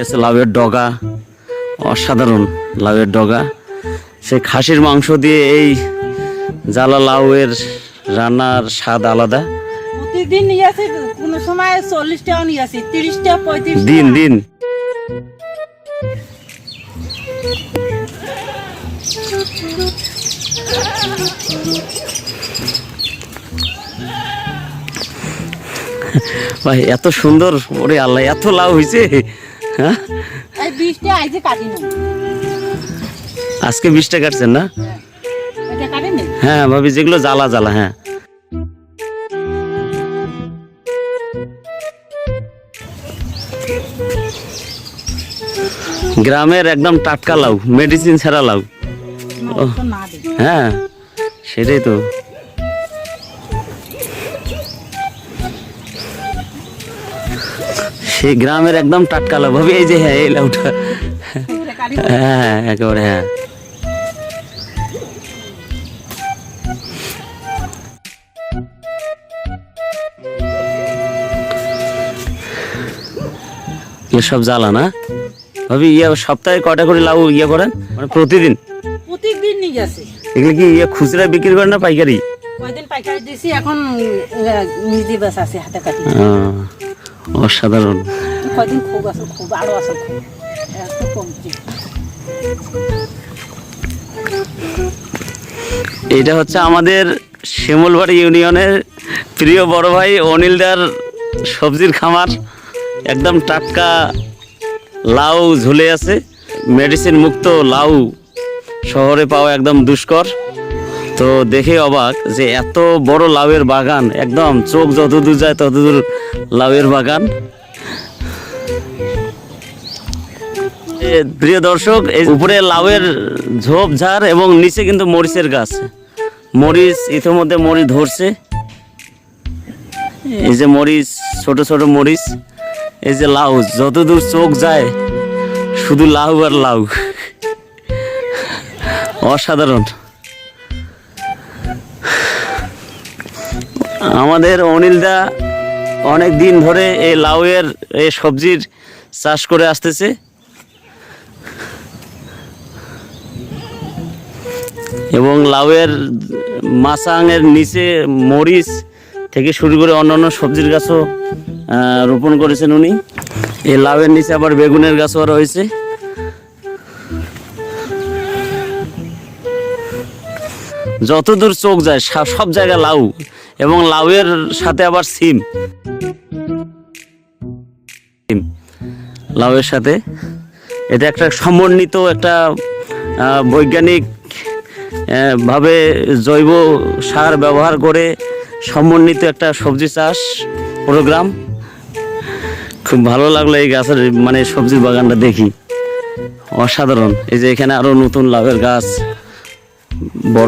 এসে লাউয়ের ডগা অসাধারণ লাউয়ের ডগা। সে খাসির মাংস দিয়ে এই জ্বালা লাউয়ের রান্নার স্বাদ আলাদা। প্রতিদিন নিয়ে আসি কোনো সময় চল্লিশ টাকা নিয়ে আসি তিরিশ টাকা পঁয়ত্রিশ দিন দিন। ভাই এত সুন্দর ওরে আল্লাহ এত লাউ হয়েছে হ্যাঁ? আজকে বিশটা কাটছেন না? হ্যাঁ ভাবি যেগুলো জ্বালা জ্বালা হ্যাঁ। গ্রামের একদম টাটকা লাউ মেডিসিন ছাড়া লাউ। হ্যাঁ সেটাই তো। সেই গ্রামের একদম টাটকা লাউ। ভাবি এই যে হ্যাঁ এই লাউটা। হ্যাঁ একেবারে হ্যাঁ। সব জ্বালা না? ভাবি ইয়ে সপ্তাহে কটা করে লাউ ইয়ে করেন? মানে প্রতিদিন? প্রতিদিন নিয়ে আসি এগুলো কি ইয়ে খুচরা বিক্রি করেন না পাইকারি? কয়দিন পাইকারি দিছি এখন নিজে বেশ আছে হাতে কাটি অসাধারণ। কয়দিন খুব আসল খুব আরও আসল খুব। এত কমছে এটা হচ্ছে আমাদের শিমলবাড়ি ইউনিয়নের প্রিয় বড় ভাই অনিলদার সবজির খামার। একদম টাটকা লাউ ঝুলে আছে। মেডিসিন মুক্ত লাউ শহরে পাওয়া একদম দুষ্কর। তো দেখে অবাক যে এত বড় লাউয়ের বাগান, একদম চোখ যতদূর যায় ততদূর লাউয়ের বাগান। প্রিয় দর্শক উপরে লাউয়ের ঝোপঝাড় এবং নিচে কিন্তু মরিচের গাছ। মরিচ ইতিমধ্যে মরিচ ধরছে। এই যে মরিচ, ছোট ছোট মরিচ, এই যে লাউ, যতদূর চোখ যায় শুধু লাউ আর লাউ। অসাধারণ। আমাদের অনিলদা অনেক দিন ধরে এই লাউয়ের এই সবজির চাষ করে আসতেছে। এবং লাউয়ের মাসাঙের নিচে মরিচ থেকে শুরু করে অন্যান্য সবজির গাছও রোপণ করেছেন উনি। এই লাউয়ের নিচে আবার বেগুনের গাছও রয়েছে। যতদূর চোখ যায় সব জায়গায় লাউ, এবং লাউয়ের সাথে আবার সিম। লাউয়ের সাথে। এটা একটা সমন্বিত একটা বৈজ্ঞানিক ভাবে জৈব সার ব্যবহার করে সমন্বিত একটা সবজি চাষ প্রোগ্রাম। খুব ভালো লাগল এই গাছের মানে সবজির বাগানটা দেখি। অসাধারণ। এই যে এখানে আরও নতুন লাভের গাছ, বড়